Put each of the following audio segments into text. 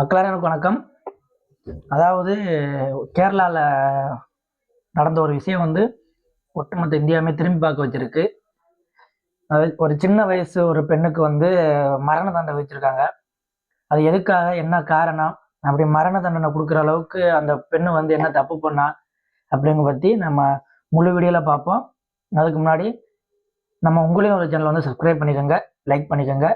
மக்களான வணக்கம். அதாவது கேரளாவில் நடந்த ஒரு விஷயம் வந்து ஒட்டுமொத்த இந்தியாவுமே திரும்பி பார்க்க வச்சிருக்கு. ஒரு சின்ன வயசு ஒரு பெண்ணுக்கு வந்து மரண தண்டனை வச்சிருக்காங்க அது எதுக்காக என்ன காரணம் அப்படி மரண தண்டனை கொடுக்குற அளவுக்கு அந்த பெண்ணு வந்து என்ன தப்பு பண்ணா அப்படிங்க பற்றி நம்ம முழு வீடியோவில் பார்ப்போம். அதுக்கு முன்னாடி நம்ம உங்களையும் ஒரு சேனல் வந்து சப்ஸ்கிரைப் பண்ணிக்கோங்க லைக் பண்ணிக்கோங்க.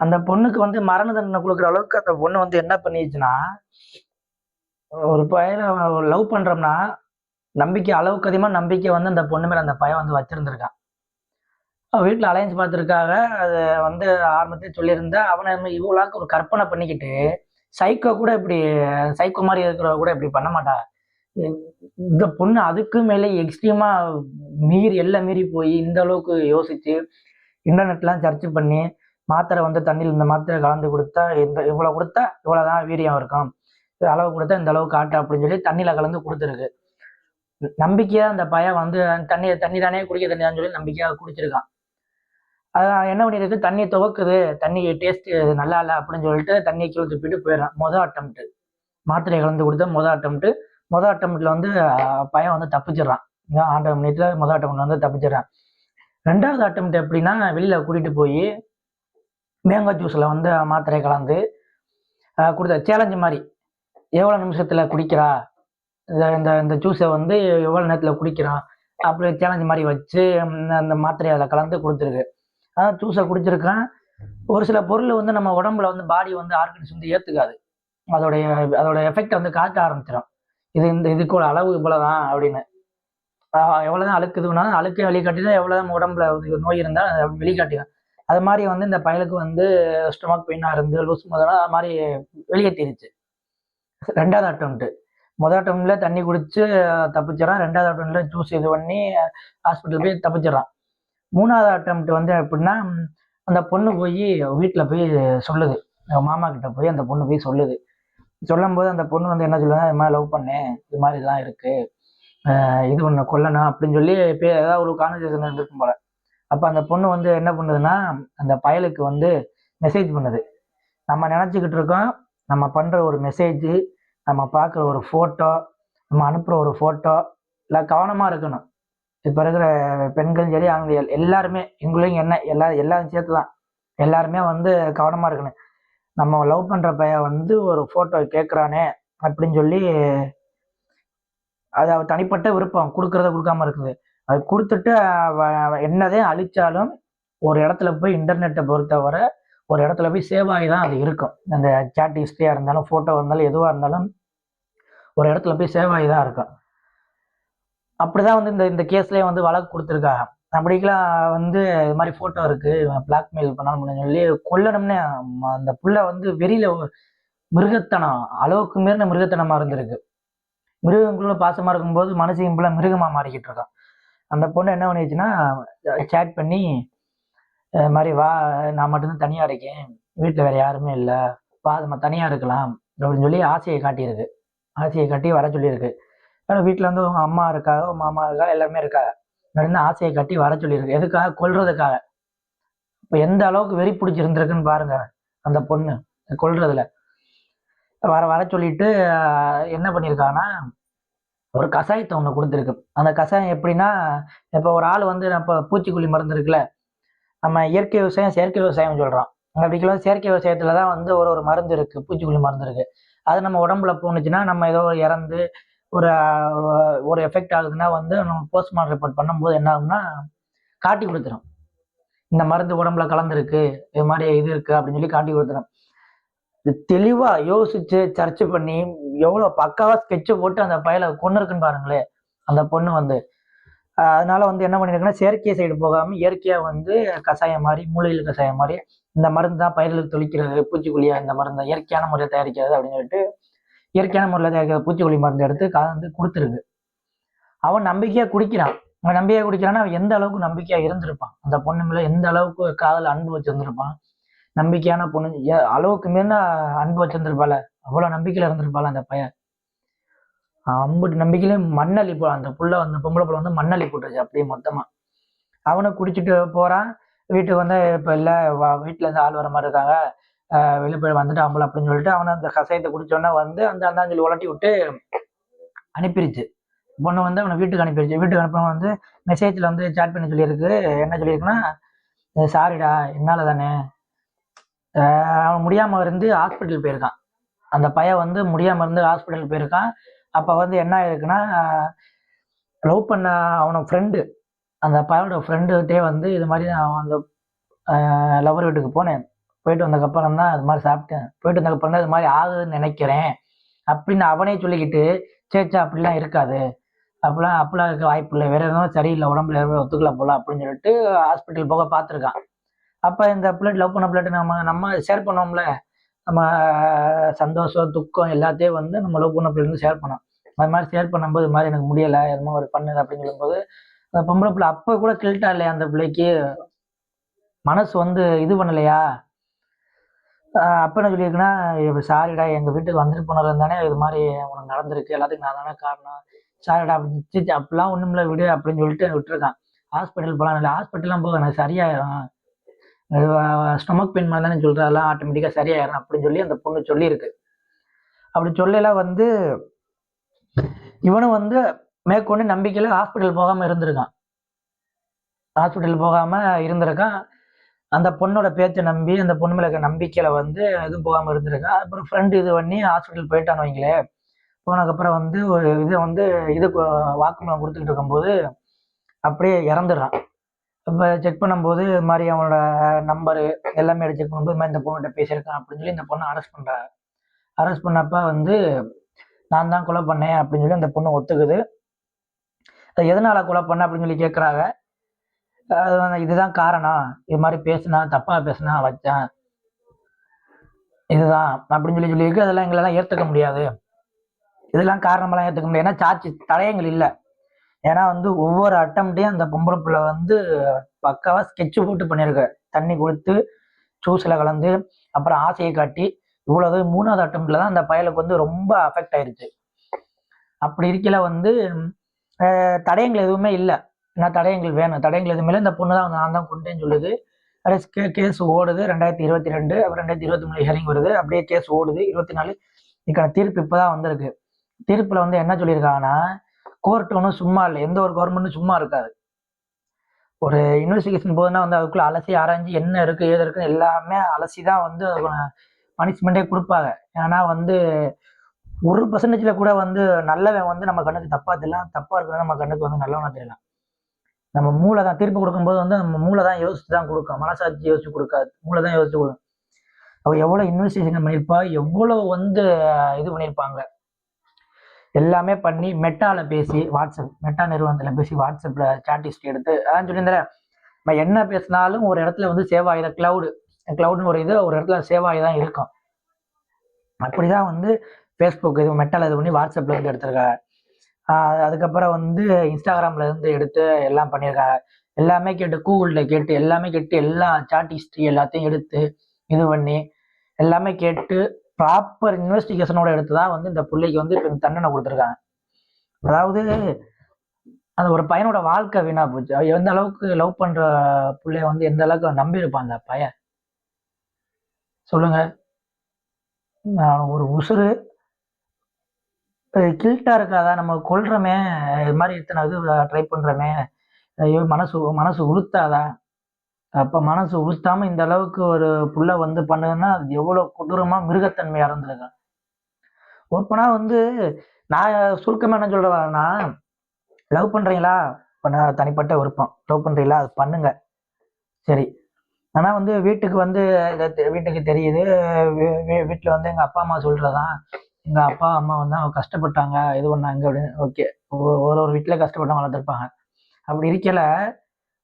அந்த பொண்ணுக்கு வந்து மரண தண்டனை கொடுக்குற அளவுக்கு அந்த பொண்ணு வந்து என்ன பண்ணிடுச்சுன்னா ஒரு பையனை லவ் பண்றோம்னா நம்பிக்கை அளவுக்கு அதிகமாக நம்பிக்கை வந்து அந்த பொண்ணு மேலே அந்த பையன் வந்து வச்சிருந்திருக்கான். அவள் வீட்டில் அலையன்ஸ் பார்த்துருக்காக அது வந்து ஆரம்பத்திலே சொல்லியிருந்தா அவனை இவ்வளோக்கு ஒரு கற்பனை பண்ணிக்கிட்டு சைக்கோ கூட இப்படி சைக்கோ மாதிரி இருக்கிறவ கூட இப்படி பண்ண மாட்டா. இந்த பொண்ணு அதுக்கு மேலே எக்ஸ்ட்ரீமா மீறி எல்லாம் மீறி போய் இந்த அளவுக்கு யோசிச்சு இன்டர்நெட்லாம் சர்ச் பண்ணி மாத்திரை வந்து தண்ணியில் இந்த மாத்திரை கலந்து கொடுத்தா இந்த இவ்வளோ கொடுத்தா இவ்வளோதான் வீரியம் இருக்கும் அளவு கொடுத்தா இந்த அளவு காட்டு அப்படின்னு சொல்லி தண்ணியில் கலந்து கொடுத்துருக்கு. நம்பிக்கையா அந்த பையன் வந்து தண்ணி தண்ணி தானே குடிக்க தண்ணியான்னு சொல்லி நம்பிக்கையாக குடிச்சிருக்கான். அதான் என்ன பண்ணியிருக்கு? தண்ணி துவக்குது. தண்ணி டேஸ்ட் நல்லா இல்லை அப்படின்னு சொல்லிட்டு தண்ணியை கீழே துப்பிட்டு போயிடறான். மொதல் அட்டம்ப்ட் மாத்திரை கலந்து கொடுத்த மொதல் அட்டம்ட்டு மொதல் அட்டம்ப்ட்ல வந்து பையன் வந்து தப்பிச்சிடுறான். ஆண்டரை ஆண்டவர் மினிட்ல மொதல் அட்டம்ப்ட்ல வந்து தப்பிச்சிடுறான். ரெண்டாவது அட்டம்ப்ட் எப்படின்னா வெளியில கூட்டிட்டு போய் மேங்கோ ஜூஸில் வந்து மாத்திரை கலந்து கொடுத்த சேலஞ்சு மாதிரி. எவ்வளோ நிமிஷத்தில் குடிக்கிறா? இந்த இந்த இந்த ஜூஸை வந்து எவ்வளோ நேரத்தில் குடிக்கிறான்? அப்படி சேலஞ்சு மாதிரி வச்சு அந்த மாத்திரையை அதில் கலந்து கொடுத்துருக்கு. அதான் ஜூஸை குடிச்சிருக்கேன். ஒரு சில பொருள் வந்து நம்ம உடம்புல வந்து பாடி வந்து ஆர்கன்ஸ் வந்து ஏற்றுக்காது அதோடைய அதோட எஃபெக்ட் வந்து காட்ட ஆரம்பிச்சிடும் இது இந்த இதுக்கு ஒரு அளவு இவ்வளோதான் அப்படின்னு. எவ்வளோதான் அழுக்குதுன்னா அழுக்கு இதுனாலும் தான் எவ்வளோதான் உடம்புல நோய் இருந்தால் வெளிக்காட்டிடும் அது மாதிரி வந்து இந்த பயலுக்கு வந்து ஸ்டொமக் பெயினாக இருந்து லூஸ் முதல்ல அது மாதிரி வெளியேற்றிருச்சு ரெண்டாவது அட்டம்ப்ட் முதல் அட்டம்ப்ட்ல தண்ணி குடிச்சு தப்பிச்சிடறான். ரெண்டாவது அட்டம்ப்ட்ல ஜூஸ் இது பண்ணி ஹாஸ்பிட்டல் போய் தப்பிச்சிடறான். மூணாவது அட்டம்ப்ட் வந்து எப்படின்னா அந்த பொண்ணு போய் வீட்டில் போய் சொல்லுது. மாமா கிட்ட போய் அந்த பொண்ணு போய் சொல்லுது. சொல்லும்போது அந்த பொண்ணு வந்து என்ன சொல்லுதுன்னா இது மாதிரி லவ் பண்ணேன் இது மாதிரி இதெல்லாம் இருக்கு. இது ஒன்று கொல்லணும். அப்படின்னு சொல்லி இப்போ ஏதாவது ஒரு கான்வர்சேஷன் இருந்திருக்கும் போல. அப்போ அந்த பொண்ணு வந்து என்ன பண்ணுதுன்னா அந்த பயலுக்கு வந்து மெசேஜ் பண்ணுது. நம்ம நினச்சிக்கிட்டு இருக்கோம் நம்ம பண்ணுற ஒரு மெசேஜ் நம்ம பார்க்குற ஒரு ஃபோட்டோ நம்ம அனுப்புகிற ஒரு ஃபோட்டோ இல்லை கவனமாக இருக்கணும். இப்போ இருக்கிற பெண்கள் சரி ஆண்கள் எல்லாருமே எங்களையும் என்ன எல்லா எல்லாரும் சேர்த்து தான் எல்லாருமே வந்து கவனமாக இருக்கணும். நம்ம லவ் பண்ணுற பையன் வந்து ஒரு ஃபோட்டோ கேட்குறானே அப்படின்னு சொல்லி அது அவ தனிப்பட்ட விருப்பம் கொடுக்குறத கொடுக்காம இருக்குது. அது கொடுத்துட்டு என்னதான் என்னதே அழிச்சாலும் ஒரு இடத்துல போய் இன்டர்நெட்டை பொறுத்தவரை ஒரு இடத்துல போய் சேவ் ஆகி தான் அது இருக்கும். அந்த சேட் ஹிஸ்ட்ரியாக இருந்தாலும் ஃபோட்டோ இருந்தாலும் எதுவாக இருந்தாலும் ஒரு இடத்துல போய் சேவ் ஆகி தான் இருக்கும். அப்படிதான் வந்து இந்த இந்த கேஸ்லேயே வந்து வழக்கு கொடுத்துருக்காங்க. அப்படிக்கெல்லாம் வந்து இது மாதிரி ஃபோட்டோ இருக்குது பிளாக்மெயில் பண்ணாலும் சொல்லி கொல்லணும்னு ம- அந்த புள்ள வந்து வெறியில் மிருகத்தனம் அளவுக்கு மீறின மிருகத்தனமாக இருந்திருக்கு. மிருகங்களும் பாசமாக இருக்கும்போது மனுஷன் புள்ள மிருகமாக மாறிக்கிட்டு இருக்கான். அந்த பொண்ணு என்ன பண்ணிடுச்சுன்னா சேட் பண்ணி இது மாதிரி வா நான் மட்டும்தான் தனியாக இருக்கேன். வீட்டில் வேறு யாருமே இல்லை. வா நம்ம தனியாக இருக்கலாம். அப்படின்னு சொல்லி ஆசையை காட்டியிருக்கு ஆசையை காட்டி வர சொல்லியிருக்கு. ஆனால் வீட்டில் வந்து உங்கள் அம்மா இருக்கா உங்கள் மாமா இருக்கா எல்லாருமே இருக்காங்க நடந்து ஆசையை காட்டி வர சொல்லியிருக்கு. எதுக்காக? கொல்றதுக்காக. இப்போ எந்த அளவுக்கு வெறி பிடிச்சிருந்துருக்குன்னு பாருங்க அந்த பொண்ணு கொல்றதுல. வர வர சொல்லிட்டு என்ன பண்ணியிருக்காங்கன்னா ஒரு கஷாயத்தை ஒன்று கொடுத்துருக்கு. அந்த கஷாயம் எப்படின்னா இப்போ ஒரு ஆள் வந்து இப்போ பூச்சிக்கொல்லி மருந்து இருக்குல்ல நம்ம இயற்கை விவசாயம் செயற்கை விவசாயம் சொல்கிறோம் அப்படிக்கலாம் செயற்கை விவசாயத்தில் தான் வந்து ஒரு ஒரு மருந்து இருக்குது பூச்சிக்கொல்லி மருந்து இருக்குது அது நம்ம உடம்புல போணுச்சுன்னா நம்ம ஏதோ ஒரு இறந்து ஒரு ஒரு எஃபெக்ட் ஆகுதுன்னா வந்து நம்ம போஸ்ட்மார்ட்டம் ரிப்போர்ட் பண்ணும்போது என்ன ஆகும்னா காட்டி கொடுத்துரும். இந்த மருந்து உடம்புல கலந்துருக்கு இது மாதிரி இது இருக்குது அப்படின்னு சொல்லி காட்டி கொடுத்துரும். இது தெளிவா யோசிச்சு சர்ச் பண்ணி எவ்வளவு பக்காவா ஸ்கெட்ச் போட்டு அந்த பயலை கொண்டு இருக்குன்னு பாருங்களேன் அந்த பொண்ணு வந்து. அதனால வந்து என்ன பண்ணிருக்குன்னா செயற்கை சைடு போகாம இயற்கையா வந்து கஷாயம் மாதிரி மூலிகையில் கஷாயம் மாதிரி இந்த மருந்து தான் பயிர்களுக்கு தொளிக்கிறது பூச்சிக்கொல்லியா இந்த மருந்து இயற்கையான முறையில் தயாரிக்கிறது அப்படின்னு சொல்லிட்டு இயற்கையான முறையில் தயாரிக்கிற பூச்சிக்கொல்லி மருந்து எடுத்து கலந்து கொடுத்துருக்கு. அவன் நம்பிக்கையா குடிக்கிறான். அவன் நம்பிக்கையா குடிக்கிறான்னா அவன் எந்த அளவுக்கு நம்பிக்கையா இருந்திருப்பான். அந்த பொண்ணு மேல எந்த அளவுக்கு காதல் அன்பு வச்சிருந்திருப்பான். நம்பிக்கையான பொண்ணு. அளவுக்கு மீறின அன்பு வச்சிருந்திருப்பால அவ்வளோ நம்பிக்கையில் இருந்திருப்பாள் அந்த பையன். அம்புட்டு நம்பிக்கையிலே மண்ணள்ளி போ அந்த புள்ள வந்து பொம்பளை புள்ள வந்து மண்ணள்ளி போட்டுருச்சு அப்படியே மொத்தமாக அவனை குடிச்சிட்டு போகிறான் வீட்டுக்கு வந்து இப்போ இல்லை வீட்டில் இருந்து ஆள் வர மாதிரி இருக்காங்க. ஆஹ் வெளியே போய் அப்படின்னு சொல்லிட்டு அவனை அந்த கஷாயத்தை குடிச்சோன்னே வந்து அந்த அண்ணான் சொல்லி உலட்டி விட்டு அனுப்பிடுச்சு பொண்ணு வந்து அவனை வீட்டுக்கு அனுப்பிடுச்சு வீட்டுக்கு அனுப்பின வந்து மெசேஜில் வந்து சேட் பண்ணி சொல்லியிருக்கு. என்ன சொல்லியிருக்குன்னா சாரிடா என்னால் தானே அவன் முடியாமல் இருந்து ஹாஸ்பிட்டல் போயிருக்கான். அந்த பையன் வந்து முடியாமல் இருந்து ஹாஸ்பிட்டல் போயிருக்கான். அப்போ வந்து என்ன ஆயிருக்குன்னா லவ் பண்ண அவனோட ஃப்ரெண்டு அந்த பையனோட ஃப்ரெண்டுகிட்டே வந்து இது மாதிரி நான் அந்த லவர் வீட்டுக்கு போனேன். போயிட்டு வந்ததுக்கப்புறம் தான் அது மாதிரி சாப்பிட்டேன். போயிட்டு வந்ததுக்கப்புறம் தான் இது மாதிரி ஆகுதுன்னு நினைக்கிறேன். அப்படின்னு அவனே சொல்லிக்கிட்டு சேச்சா அப்படிலாம் இருக்காது. அப்படிலாம் அப்படிலாம் இருக்க வாய்ப்பு இல்லை. வேற எதுவும் சரியில்லை உடம்புல எதுவும் ஒத்துக்கல போல அப்படின்னு சொல்லிட்டு ஹாஸ்பிட்டல் போக பார்த்துருக்கான். அப்போ இந்த பிளட் லவ் பண்ண பிளட் நம்ம நம்ம ஷேர் பண்ணோம்ல. நம்ம சந்தோஷம் துக்கம் எல்லாத்தையும் வந்து நம்ம லவ் பண்ண பிள்ளை ஷேர் பண்ணோம். அது மாதிரி ஷேர் பண்ணும்போது இது மாதிரி எனக்கு முடியலை என்னமோ ஒரு பண்ணுது அப்படின்னு சொல்லும்போது அந்த பொம்பளை பிள்ளை அப்போ கூட கில்ட்டா இல்லையா அந்த பிள்ளைக்கு? மனசு வந்து இது பண்ணலையா? ஆஹ் அப்ப என்ன சொல்லியிருக்குன்னா சாரிடா எங்கள் வீட்டுக்கு வந்துட்டு போனதுல தானே இது மாதிரி உனக்கு நடந்திருக்கு. எல்லாத்துக்கும் நான் தானே காரணம். சாரிடா அப்படின்னு அப்படிலாம் ஒன்றும் விடு அப்படின்னு சொல்லிட்டு விட்டுருக்கான். ஹாஸ்பிட்டல் போகலாம் இல்லை ஹாஸ்பிட்டல்லாம் போக எனக்கு சரியாயிரும். ஸ்டொமக் பெயின் மாதிரி தானே சொல்கிற அதெல்லாம் ஆட்டோமேட்டிக்காக சரியாயிடும் அப்படின்னு சொல்லி அந்த பொண்ணு சொல்லியிருக்கு. அப்படி சொல்லலாம் வந்து இவனும் வந்து மேற்கொண்டு நம்பிக்கையில் ஹாஸ்பிட்டல் போகாமல் இருந்திருக்கான். ஹாஸ்பிட்டல் போகாமல் இருந்திருக்கான். அந்த பொண்ணோட பேச்சை நம்பி அந்த பொண்ணு மேல இருக்க வந்து எதுவும் போகாமல் இருந்திருக்கான் அப்புறம் ஃப்ரெண்டு இது பண்ணி ஹாஸ்பிட்டல் போயிட்டான்னு வைங்களேன் போனதுக்கப்புறம் வந்து ஒரு இதை வந்து இது வாக்குமூலம் கொடுத்துட்டு இருக்கும்போது அப்படியே இறந்துடுறான். இப்போ செக் பண்ணும்போது இது மாதிரி அவனோட நம்பரு எல்லாமே எடுத்து செக் பண்ணும்போது இது மாதிரி இந்த பொண்ணுகிட்ட பேசியிருக்கான் அப்படின்னு சொல்லி இந்த பொண்ணை அரெஸ்ட் பண்ணுறாங்க அரெஸ்ட் பண்ணப்ப வந்து நான் தான் கொலை பண்ணேன் அப்படின்னு சொல்லி அந்த பொண்ணு ஒத்துக்குது. அது எதனால் கொலை பண்ண? அப்படின்னு சொல்லி கேட்குறாங்க அது வந்து இதுதான் காரணம். இது மாதிரி பேசுனா தப்பாக பேசுனா வச்சேன். இதுதான் அப்படின்னு சொல்லி சொல்லியிருக்கு. அதெல்லாம் எங்களெல்லாம் ஏற்றுக்க முடியாது. இதெல்லாம் காரணமெல்லாம் ஏற்றுக்க முடியாது. ஏன்னா சாட்சி தடயங்கள் இல்லை. ஏன்னா வந்து ஒவ்வொரு அட்டம்ட்டையும் அந்த பொம்பளை பிள்ளை வந்து பக்காவாக ஸ்கெட்ச் போட்டு பண்ணியிருக்க தண்ணி கொடுத்து ஜூஸில் கலந்து அப்புறம் ஆசையை காட்டி இவ்வளவு மூணாவது அட்டம்ல தான் அந்த பயலுக்கு வந்து ரொம்ப அஃபெக்ட் ஆயிருச்சு. அப்படி இருக்கல வந்து தடயங்கள் எதுவுமே இல்லை. ஏன்னா தடயங்கள் வேணும். தடயங்கள் எதுவுமே இல்லை. இந்த பொண்ணு தான் நான் தான் கொண்டேன்னு சொல்லுது. கே கேஸ் ஓடுது. ரெண்டாயிரத்தி இருபத்தி ரெண்டு அப்புறம் ரெண்டாயிரத்தி இருபத்தி மூணு ஹியரிங் வருது. அப்படியே கேஸ் ஓடுது. இருபத்தி நாலு இதுக்கான தீர்ப்பு இப்போதான் வந்திருக்கு. தீர்ப்பில் வந்து என்ன சொல்லியிருக்காங்கன்னா கோர்ட் ஒன்றும் சும்மா இல்லை. எந்த ஒரு கவர்மெண்ட்டும் சும்மா இருக்காது. ஒரு இன்வெஸ்டிகேஷன் போதுன்னா வந்து அதுக்குள்ள அலசி ஆராய்ஞ்சு என்ன இருக்கு ஏது இருக்குன்னு எல்லாமே அலசி தான் வந்து பனிஷ்மெண்ட்டே கொடுப்பாங்க. ஏன்னா வந்து ஒரு பர்சன்டேஜ்ல கூட வந்து நல்லவன் வந்து நம்ம கண்ணுக்கு தப்பா தெரியலாம் தப்பா இருக்கிறது நம்ம கண்ணுக்கு வந்து நல்லவனா தெரியலாம் நம்ம மூளை தான் தீர்ப்பு கொடுக்கும்போது வந்து நம்ம மூளை தான் யோசிச்சு தான் கொடுக்கும். மனசாட்சி யோசிச்சு கொடுக்காது. மூளை தான் யோசிச்சு கொடுக்கும். அவள் எவ்வளோ இன்வெஸ்டிகேஷன் பண்ணியிருப்பா? எவ்வளோ வந்து இது பண்ணியிருப்பாங்க? எல்லாமே பண்ணி மெட்டால பேசி வாட்ஸ்அப் மெட்டா நிறுவனத்துல பேசி வாட்ஸ்அப்ல சாட் ஹிஸ்ட்ரி எடுத்து அதான் சொல்லியிருந்தேன் நம்ம என்ன பேசினாலும் ஒரு இடத்துல வந்து சேவ் ஆகிற கிளவுடு கிளவுட்னு ஒரு இது ஒரு இடத்துல சேவ் ஆகி தான் இருக்கும். அப்படிதான் வந்து ஃபேஸ்புக் இது மெட்டால இது பண்ணி வாட்ஸ்அப்ல இருந்து எடுத்திருக்காங்க. அதுக்கப்புறம் வந்து இன்ஸ்டாகிராம்ல இருந்து எடுத்து எல்லாம் பண்ணியிருக்காங்க. எல்லாமே கேட்டு கூகுளில் கேட்டு எல்லாமே கேட்டு எல்லா சாட் ஹிஸ்ட்ரி எல்லாத்தையும் எடுத்து இது பண்ணி எல்லாமே கேட்டு ப்ராப்பர் இன்வெஸ்டிகேஷனோட எடுத்து தான் வந்து இந்த பிள்ளைக்கு வந்து இப்போ தண்டனை கொடுத்துருக்காங்க. அதாவது அந்த ஒரு பையனோட வாழ்க்கை வீணா போச்சு. எந்த அளவுக்கு லவ் பண்ற பிள்ளைய வந்து எந்த அளவுக்கு நம்பியிருப்பான் அந்த பையன்? சொல்லுங்க. நான் ஒரு உசுறு கில்ட்டா இருக்காதா? நம்ம கொல்றோமே இது மாதிரி இத்தனை இது ட்ரை பண்றோமே ஐயோ மனசு மனசு உறுத்தாதா? அப்போ மனசு உறுத்தாம இந்த அளவுக்கு ஒரு புள்ள வந்து பண்ணுதுன்னா அது எவ்வளோ கொடூரமா மிருகத்தன்மையாக இருந்திருக்கும் ஓப்பனா வந்து நான் சுருக்கமாக என்ன சொல்ல லவ் பண்றீங்களா? பண்ண தனிப்பட்ட விருப்பம். லவ் பண்றீங்களா? அது பண்ணுங்க. சரி. ஆனா வந்து வீட்டுக்கு வந்து தெ- வீட்டுக்கு தெரியுது. வீட்டில் வீட்டுல வந்து எங்க அப்பா அம்மா சொல்றதான் எங்க அப்பா அம்மா வந்து அவங்க கஷ்டப்பட்டாங்க. இது பண்ணாங்க அப்படின்னு. ஓகே. ஒரு ஒரு வீட்டுல கஷ்டப்பட்டவங்க வளர்த்துருப்பாங்க. அப்படி இருக்கல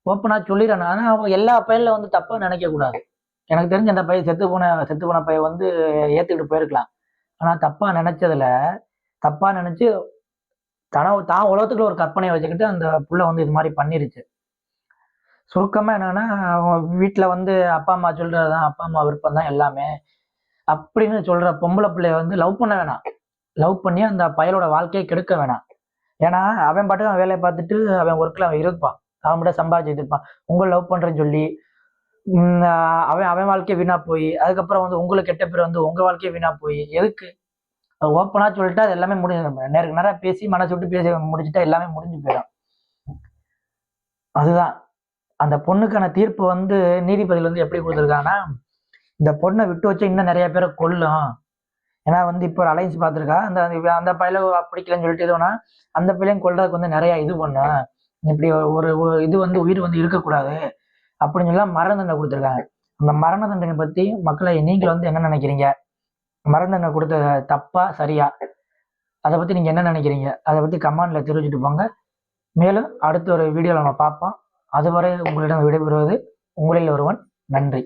ஓப்பனாக சொல்லிடுறேன் ஆனால் அவங்க எல்லா பயிரில் வந்து தப்பாக நினைக்கக்கூடாது எனக்கு தெரிஞ்ச அந்த பையன் செத்து போன செத்து போன பையன் வந்து ஏற்றுக்கிட்டு போயிருக்கலாம். ஆனால் தப்பாக நினச்சதில் தப்பாக நினச்சி தன தான் உலகத்துக்குள்ள ஒரு கற்பனையை வச்சுக்கிட்டு அந்த புள்ள வந்து இது மாதிரி பண்ணிருச்சு. சுருக்கமாக என்னன்னா அவங்க வீட்டில் வந்து அப்பா அம்மா சொல்கிறது தான் அப்பா அம்மா விருப்பம் தான் எல்லாமே. அப்படின்னு சொல்கிற பொம்பளை பிள்ளைய வந்து லவ் பண்ண வேணாம். லவ் பண்ணி அந்த பயலோட வாழ்க்கையை கெடுக்க வேணாம். ஏன்னா அவன் பாட்டுக்கு அவன் வேலையை பார்த்துட்டு அவன் ஒர்க்கில் அவன் இருப்பான். அவன் மட்டும் சம்பாதிச்சுட்டு இருப்பான் உங்களை லவ் பண்ணுறேன்னு சொல்லி அவன் அவன் வாழ்க்கையை வீணா போய் அதுக்கப்புறம் வந்து உங்களுக்கு கெட்ட பேர் வந்து உங்க வாழ்க்கையை வீணா போய் எதுக்கு? ஓப்பனா சொல்லிட்டு அது எல்லாமே முடிஞ்சு நேருக்கு நேரம் பேசி மனசு விட்டு பேசி முடிச்சுட்டா எல்லாமே முடிஞ்சு போயிடும். அதுதான். அந்த பொண்ணுக்கான தீர்ப்பு வந்து நீதிபதியில் வந்து எப்படி கொடுத்துருக்காங்கன்னா இந்த பொண்ணை விட்டு வச்சு இன்னும் நிறைய பேரை கொல்லும். ஏன்னா வந்து இப்போ ஒரு அலைன்ஸ் பார்த்துருக்கா. அந்த அந்த பையில பிடிக்கலன்னு சொல்லிட்டு எதுனா அந்த பிள்ளையும் கொல்றதுக்கு வந்து நிறைய இது பண்ணும். இப்படி ஒரு ஒரு இது வந்து உயிர் வந்து இருக்கக்கூடாது அப்படின்னு சொல்லலாம் மரண தண்டனை கொடுத்துருக்காங்க. அந்த மரண தண்டனை பத்தி மக்களை நீங்கள் வந்து என்ன நினைக்கிறீங்க? மரண தண்டனை கொடுத்த தப்பா சரியா? அதை பத்தி நீங்க என்ன நினைக்கிறீங்க? அதை பத்தி கமெண்ட்ல தெரிவிச்சுட்டு போங்க. மேலும் அடுத்த ஒரு வீடியோவில் நம்ம பார்ப்போம். அதுவரை உங்களிடம் விடைபெறுவது உங்களில் ஒருவன். நன்றி.